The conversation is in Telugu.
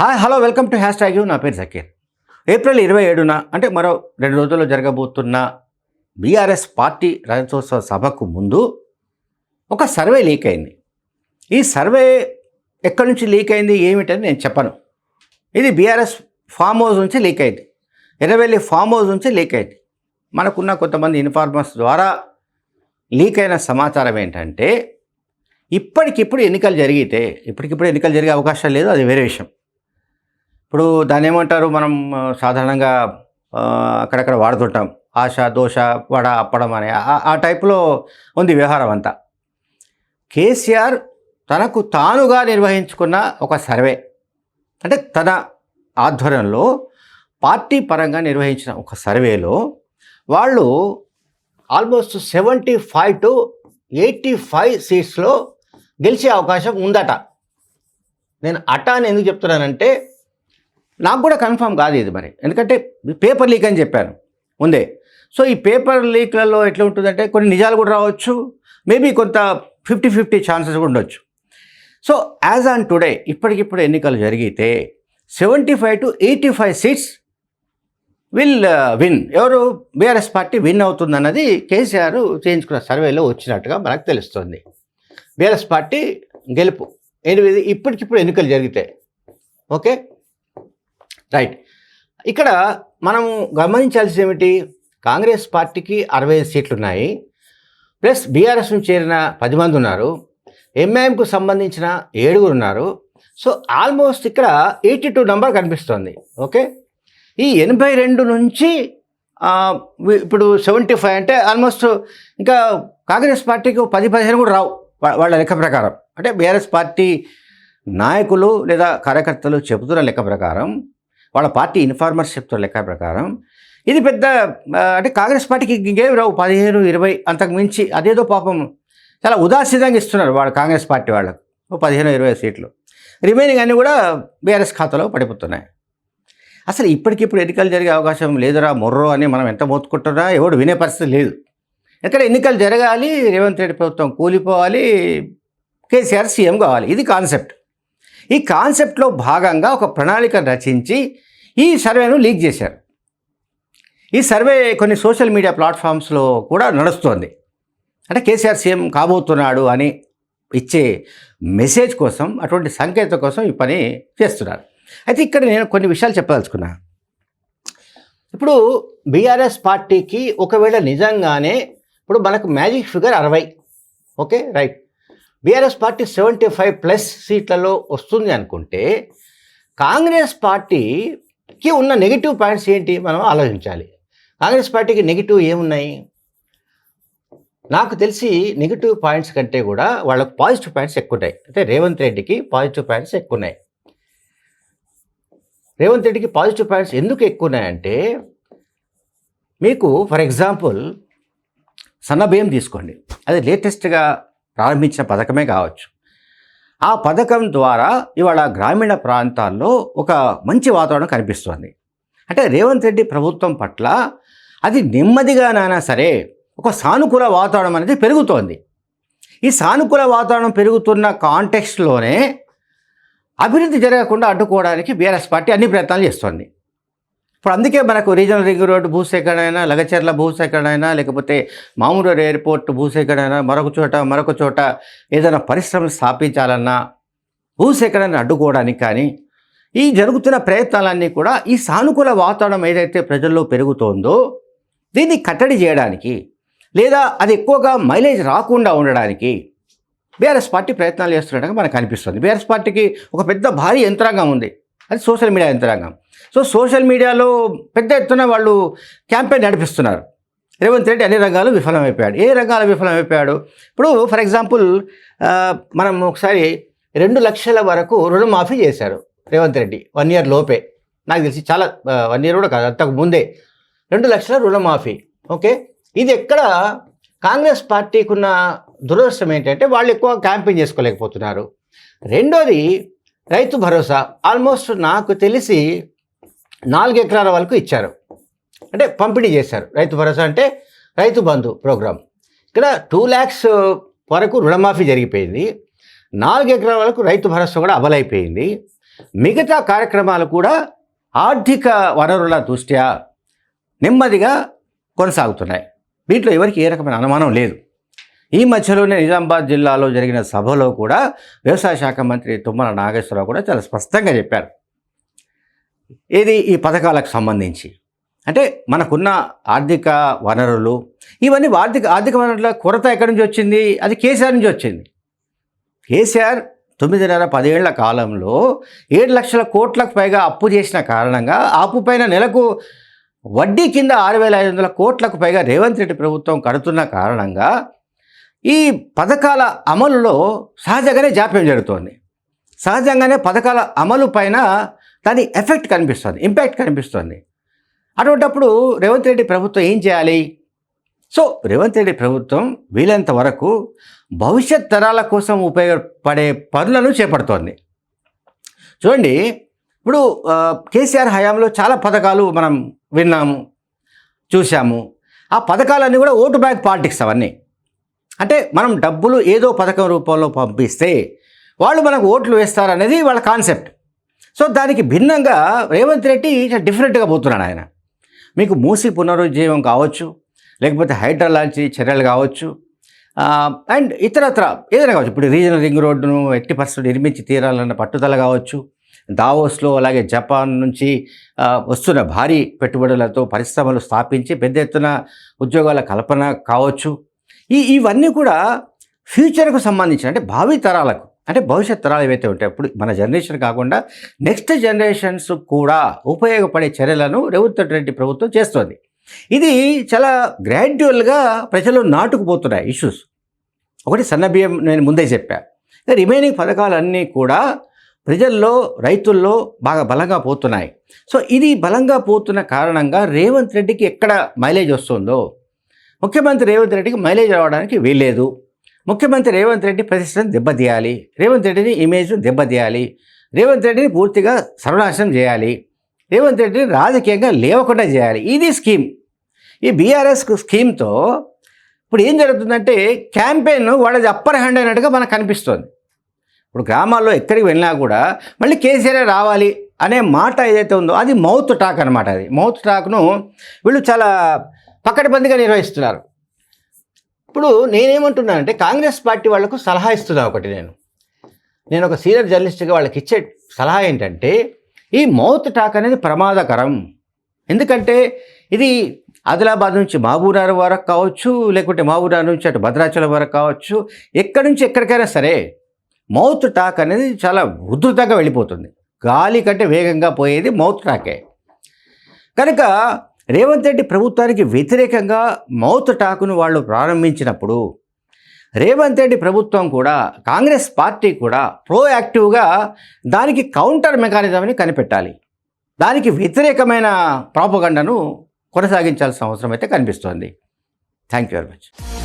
Hi hello welcome to hashtag నా పేరు జకీర్. ఏప్రిల్ ఇరవై ఏడున అంటే మరో రెండు రోజుల్లో జరగబోతున్న బీఆర్ఎస్ పార్టీ రజతోత్సవ సభకు ముందు ఒక సర్వే లీక్ అయింది. ఈ సర్వే ఎక్కడి నుంచి లీక్ అయింది ఏమిటని నేను చెప్పను. ఇది బీఆర్ఎస్ ఫామ్ హౌస్ నుంచి లీక్ అయింది. ఎర్రవెల్లి ఫామ్ హౌస్ నుంచి లీక్ అయింది. మనకున్న కొంతమంది ఇన్ఫార్మర్స్ ద్వారా లీక్ అయిన సమాచారం ఏంటంటే ఇప్పటికిప్పుడు ఎన్నికలు జరిగితే ఇప్పటికిప్పుడు ఎన్నికలు జరిగే అవకాశం లేదు అది వేరే విషయం. ఇప్పుడు దాన్ని ఏమంటారు? మనం సాధారణంగా అక్కడక్కడ వాడుతుంటాం. ఆశ దోష వడ అప్పడం అనే ఆ- టైప్లో ఉంది వ్యవహారం అంతా. కేసీఆర్ తనకు తానుగా నిర్వహించుకున్న ఒక సర్వే అంటే తన ఆధ్వర్యంలో పార్టీ పరంగా నిర్వహించిన ఒక సర్వేలో వాళ్ళు almost seventy five to eighty five సీట్స్లో గెలిచే అవకాశం ఉందట. నేను అట అని ఎందుకు చెప్తున్నానంటే నాకు కూడా కన్ఫర్మ్ కాదు ఇది మరి. ఎందుకంటే పేపర్ లీక్ అని చెప్పాను. ఉందే. సో ఈ పేపర్ లీక్లలో ఎట్లా ఉంటుందంటే కొన్ని నిజాలు కూడా రావచ్చు. మేబీ కొంత ఫిఫ్టీ ఫిఫ్టీ ఛాన్సెస్ కూడా ఉండొచ్చు. సో యాజ్ ఆన్ టుడే ఇప్పటికిప్పుడు ఎన్నికలు జరిగితే seventy five to eighty five seats will uh, win. ఎవరు బీఆర్ఎస్ పార్టీ విన్ అవుతుందన్నది కేసీఆర్ చేయించుకున్న సర్వేలో వచ్చినట్టుగా మనకు తెలుస్తుంది. బీఆర్ఎస్ పార్టీ గెలుపు. ఎనిమిది ఇప్పటికిప్పుడు ఎన్నికలు జరిగితే. ఓకే? రైట్ ఇక్కడ మనం గమనించాల్సి ఏమిటి కాంగ్రెస్ పార్టీకి అరవై ఐదు సీట్లు ఉన్నాయి ప్లస్ బీఆర్ఎస్ నుంచి చేరిన పది మంది ఉన్నారు. ఎంఐఎంకు సంబంధించిన ఏడుగురు ఉన్నారు. సో ఆల్మోస్ట్ ఇక్కడ ఎయిటీ టూ నెంబర్ కనిపిస్తుంది. ఓకే? ఈ ఎనభై రెండు నుంచి ఇప్పుడు సెవెంటీ ఫైవ్ అంటే ఆల్మోస్ట్ ఇంకా కాంగ్రెస్ పార్టీకి పది పదిహేను కూడా రావు. వాళ్ళ లెక్క ప్రకారం. అంటే బీఆర్ఎస్ పార్టీ నాయకులు లేదా కార్యకర్తలు చెబుతున్న లెక్క ప్రకారం వాళ్ళ పార్టీ ఇన్ఫార్మర్స్ చెప్తున్న లెక్క ప్రకారం ఇది పెద్ద అంటే కాంగ్రెస్ పార్టీకి ఇంకేమి రావు. పదిహేను ఇరవై అంతకు మించి అదేదో పాపం చాలా ఉదాసీనంగా ఇస్తున్నారు వాళ్ళు కాంగ్రెస్ పార్టీ వాళ్ళకు. ఓ పదిహేను ఇరవై సీట్లు. రిమైనింగ్ అన్నీ కూడా బీఆర్ఎస్ ఖాతాలో పడిపోతున్నాయి. అసలు ఇప్పటికిప్పుడు ఎన్నికలు జరిగే అవకాశం లేదురా మొర్రో అని మనం ఎంత మోతుకుంటున్నా ఎవడు వినే పరిస్థితి లేదు. ఎక్కడ ఎన్నికలు జరగాలి రేవంత్ రెడ్డి ప్రభుత్వం కూలిపోవాలి కేసీఆర్ సీఎం కావాలి. ఇది కాన్సెప్ట్. ఈ కాన్సెప్ట్లో భాగంగా ఒక ప్రణాళిక రచించి ఈ సర్వేను లీక్ చేశారు. ఈ సర్వే కొన్ని సోషల్ మీడియా ప్లాట్ఫామ్స్లో కూడా నడుస్తోంది. అంటే కేసీఆర్ సీఎం కాబోతున్నాడు అని ఇచ్చే మెసేజ్ కోసం అటువంటి సంకేతం కోసం ఈ పని చేస్తున్నారు. అయితే ఇక్కడ నేను కొన్ని విషయాలు చెప్పదలుచుకున్నా. ఇప్పుడు బీఆర్ఎస్ పార్టీకి ఒకవేళ నిజంగానే ఇప్పుడు మనకు మ్యాజిక్ ఫిగర్ అరవై. Okay right. BRS party seventy five plus సీట్లలో వస్తుంది అనుకుంటే కాంగ్రెస్ పార్టీకి ఉన్న నెగిటివ్ పాయింట్స్ ఏంటి మనం ఆలోచించాలి. కాంగ్రెస్ పార్టీకి నెగిటివ్ ఏమున్నాయి? నాకు తెలిసి నెగిటివ్ పాయింట్స్ కంటే కూడా వాళ్ళకు పాజిటివ్ పాయింట్స్ ఎక్కువ ఉన్నాయి అంటే రేవంత్ రెడ్డికి పాజిటివ్ పాయింట్స్ ఎక్కువ ఉన్నాయి రేవంత్ రెడ్డికి పాజిటివ్ పాయింట్స్ ఎందుకు ఎక్కువ ఉన్నాయంటే మీకు ఫర్ ఎగ్జాంపుల్ సన్నభయం తీసుకోండి. అది లేటెస్ట్గా ప్రారంభించిన పథకమే కావచ్చు. ఆ పథకం ద్వారా ఇవాళ గ్రామీణ ప్రాంతాల్లో ఒక మంచి వాతావరణం కనిపిస్తుంది. అంటే రేవంత్ రెడ్డి ప్రభుత్వం పట్ల అది నెమ్మదిగానైనా సరే ఒక సానుకూల వాతావరణం అనేది పెరుగుతోంది. ఈ సానుకూల వాతావరణం పెరుగుతున్న కాంటెక్స్ట్లోనే అభివృద్ధి జరగకుండా అడ్డుకోవడానికి బీఆర్ఎస్ పార్టీ అన్ని ప్రయత్నాలు చేస్తోంది. ఇప్పుడు అందుకే మనకు రీజనల్ రింగ్ రోడ్డు భూసేకరణ అయినా లగచర్ల భూసేకరణ అయినా లేకపోతే మామూలు ఎయిర్పోర్ట్ భూసేకరణ అయినా మరొక చోట మరొక చోట ఏదైనా పరిశ్రమలు స్థాపించాలన్నా భూసేకరణను అడ్డుకోవడానికి కానీ ఈ జరుగుతున్న ప్రయత్నాలన్నీ కూడా ఈ సానుకూల వాతావరణం ఏదైతే ప్రజల్లో పెరుగుతోందో దీన్ని కట్టడి చేయడానికి లేదా అది ఎక్కువగా మైలేజ్ రాకుండా ఉండడానికి బీఆర్ఎస్ పార్టీ ప్రయత్నాలు చేస్తున్నట్టుగా మనకు అనిపిస్తుంది. బీఆర్ఎస్ పార్టీకి ఒక పెద్ద భారీ యంత్రాంగం ఉంది. అది సోషల్ మీడియా యంత్రాంగం. సో సోషల్ మీడియాలో పెద్ద ఎత్తున వాళ్ళు క్యాంపెయిన్ నడిపిస్తున్నారు. రేవంత్ రెడ్డి అన్ని రంగాలు విఫలమైపోయాడు. ఏ రంగాలు విఫలమైపోయాడు? ఇప్పుడు ఫర్ ఎగ్జాంపుల్ మనం ఒకసారి రెండు లక్షల వరకు రుణమాఫీ చేశారు రేవంత్ రెడ్డి వన్ ఇయర్ లోపే. నాకు తెలిసి చాలా వన్ ఇయర్ కూడా కాదు అంతకు ముందే. రెండు లక్షల రుణమాఫీ. ఓకే? ఇది ఎక్కడ కాంగ్రెస్ పార్టీకి ఉన్న దురదృష్టం ఏంటంటే వాళ్ళు ఎక్కువ క్యాంపెయిన్ చేసుకోలేకపోతున్నారు. రెండోది రైతు భరోసా ఆల్మోస్ట్ నాకు తెలిసి నాలుగు ఎకరాల వరకు ఇచ్చారు. అంటే పంపిణీ చేశారు. రైతు భరోసా అంటే రైతు బంధు ప్రోగ్రాం ఇక్కడ టూ ల్యాక్స్ వరకు రుణమాఫీ జరిగిపోయింది. నాలుగు ఎకరాల వరకు రైతు భరోసా కూడా అమలైపోయింది. మిగతా కార్యక్రమాలు కూడా ఆర్థిక వనరుల దృష్ట్యా నెమ్మదిగా కొనసాగుతున్నాయి. వీటిలో ఎవరికి ఏ రకమైన అనుమానం లేదు. ఈ మధ్యలోనే నిజామాబాద్ జిల్లాలో జరిగిన సభలో కూడా వ్యవసాయ శాఖ మంత్రి తుమ్మల నాగేశ్వరరావు కూడా చాలా స్పష్టంగా చెప్పారు. ఇది ఈ పథకాలకు సంబంధించి? అంటే మనకున్న ఆర్థిక వనరులు ఇవన్నీ ఆర్థిక ఆర్థిక వనరుల కొరత ఎక్కడి నుంచి వచ్చింది? అది కేసీఆర్ నుంచి వచ్చింది. కేసీఆర్ తొమ్మిదిన్నర పదేళ్ళ కాలంలో ఏడు లక్షల కోట్లకు పైగా అప్పు చేసిన కారణంగా అప్పు పైన నెలకు వడ్డీ కింద ఆరు వేల ఐదు వందల కోట్లకు పైగా రేవంత్ రెడ్డి ప్రభుత్వం కడుతున్న కారణంగా ఈ పథకాల అమలులో సహజంగానే జాప్యం జరుగుతోంది. సహజంగానే పథకాల అమలు పైన దాని ఎఫెక్ట్ కనిపిస్తుంది ఇంపాక్ట్ కనిపిస్తుంది. అటువంటప్పుడు రేవంత్ రెడ్డి ప్రభుత్వం ఏం చేయాలి? సో రేవంత్ రెడ్డి ప్రభుత్వం వీలైనంత వరకు భవిష్యత్ తరాల కోసం ఉపయోగపడే పనులను చేపడుతోంది. చూడండి ఇప్పుడు కేసీఆర్ హయాంలో చాలా పథకాలు మనం విన్నాము చూసాము ఆ పథకాలన్నీ కూడా ఓటు బ్యాంక్ పాలిటిక్స్ అవన్నీ. అంటే మనం డబ్బులు ఏదో పథకం రూపంలో పంపిస్తే వాళ్ళు మనకు ఓట్లు వేస్తారనేది వాళ్ళ కాన్సెప్ట్. సో దానికి భిన్నంగా రేవంత్ రెడ్డి డిఫరెంట్గా పోతున్నాడు ఆయన. మీకు మూసి పునరుజ్జీవం కావచ్చు లేకపోతే హైడ్రా లాంటి చర్యలు కావచ్చు అండ్ ఇతరత్ర ఏదైనా కావచ్చు. ఇప్పుడు రీజనల్ రింగ్ రోడ్డును ఎట్టి పరిస్థితులు నిర్మించి తీరాలన్న పట్టుదల కావచ్చు. దావోస్లో అలాగే జపాన్ నుంచి వస్తున్న భారీ పెట్టుబడులతో పరిశ్రమలు స్థాపించి పెద్ద ఎత్తున ఉద్యోగాల కల్పన కావచ్చు. ఈ ఇవన్నీ కూడా ఫ్యూచర్కు సంబంధించిన అంటే భావి తరాలకు అంటే భవిష్యత్ తరాలు ఏవైతే ఉంటాయి ఇప్పుడు మన జనరేషన్ కాకుండా నెక్స్ట్ జనరేషన్స్ కూడా ఉపయోగపడే చర్యలను రేవంత్ రెడ్డి ప్రభుత్వం చేస్తుంది. ఇది చాలా గ్రాడ్యువల్గా ప్రజలు నాటుకుపోతున్నాయి ఇష్యూస్. ఒకటి సన్నబియ్యం నేను ముందే చెప్పా. రిమైనింగ్ పథకాలన్నీ కూడా ప్రజల్లో రైతుల్లో బాగా బలంగా పోతున్నాయి. సో ఇది బలంగా పోతున్న కారణంగా రేవంత్ రెడ్డికి ఎక్కడ మైలేజ్ వస్తుందో ముఖ్యమంత్రి రేవంత్ రెడ్డికి మైలేజ్ రావడానికి వీల్లేదు. ముఖ్యమంత్రి రేవంత్ రెడ్డి ప్రతిష్టను దెబ్బతీయాలి. రేవంత్ రెడ్డిని ఇమేజ్ను దెబ్బతీయాలి. రేవంత్ రెడ్డిని పూర్తిగా సర్వనాశనం చేయాలి. రేవంత్ రెడ్డిని రాజకీయంగా లేవకుండా చేయాలి. ఇది స్కీమ్. ఈ బీఆర్ఎస్ స్కీమ్తో ఇప్పుడు ఏం జరుగుతుందంటే క్యాంపెయిన్ వాళ్ళది అప్పర్ హ్యాండ్ అయినట్టుగా మనకు కనిపిస్తుంది. ఇప్పుడు గ్రామాల్లో ఎక్కడికి వెళ్ళినా కూడా మళ్ళీ కేసీఆర్ రావాలి అనే మాట ఏదైతే ఉందో అది మౌత్ టాక్ అనమాట అది. మౌత్ టాక్ను వీళ్ళు చాలా పక్కడబందిగా నిర్వహిస్తున్నారు. ఇప్పుడు నేనేమంటున్నానంటే కాంగ్రెస్ పార్టీ వాళ్ళకు సలహా ఇస్తున్నా ఒకటి నేను. నేను ఒక సీనియర్ జర్నలిస్ట్గా వాళ్ళకి ఇచ్చే సలహా ఏంటంటే ఈ మౌత్ టాక్ అనేది ప్రమాదకరం. ఎందుకంటే ఇది ఆదిలాబాద్ నుంచి మహబూబ్నగర్ వరకు కావచ్చు లేకుంటే మహబూబ్నగర్ నుంచి అటు భద్రాచలం వరకు కావచ్చు ఎక్కడి నుంచి ఎక్కడికైనా సరే మౌత్ టాక్ అనేది చాలా ఉధృతంగా వెళ్ళిపోతుంది. గాలి కంటే వేగంగా పోయేది మౌత్ టాకే. కనుక రేవంత్ రెడ్డి ప్రభుత్వానికి వ్యతిరేకంగా మౌత్ టాకును వాళ్ళు ప్రారంభించినప్పుడు రేవంత్ రెడ్డి ప్రభుత్వం కూడా కాంగ్రెస్ పార్టీ కూడా ప్రోయాక్టివ్గా దానికి కౌంటర్ మెకానిజంని కనిపెట్టాలి. దానికి వ్యతిరేకమైన ప్రాపగండను కొనసాగించాల్సిన అవసరం అయితే కనిపిస్తోంది. Thank you very much.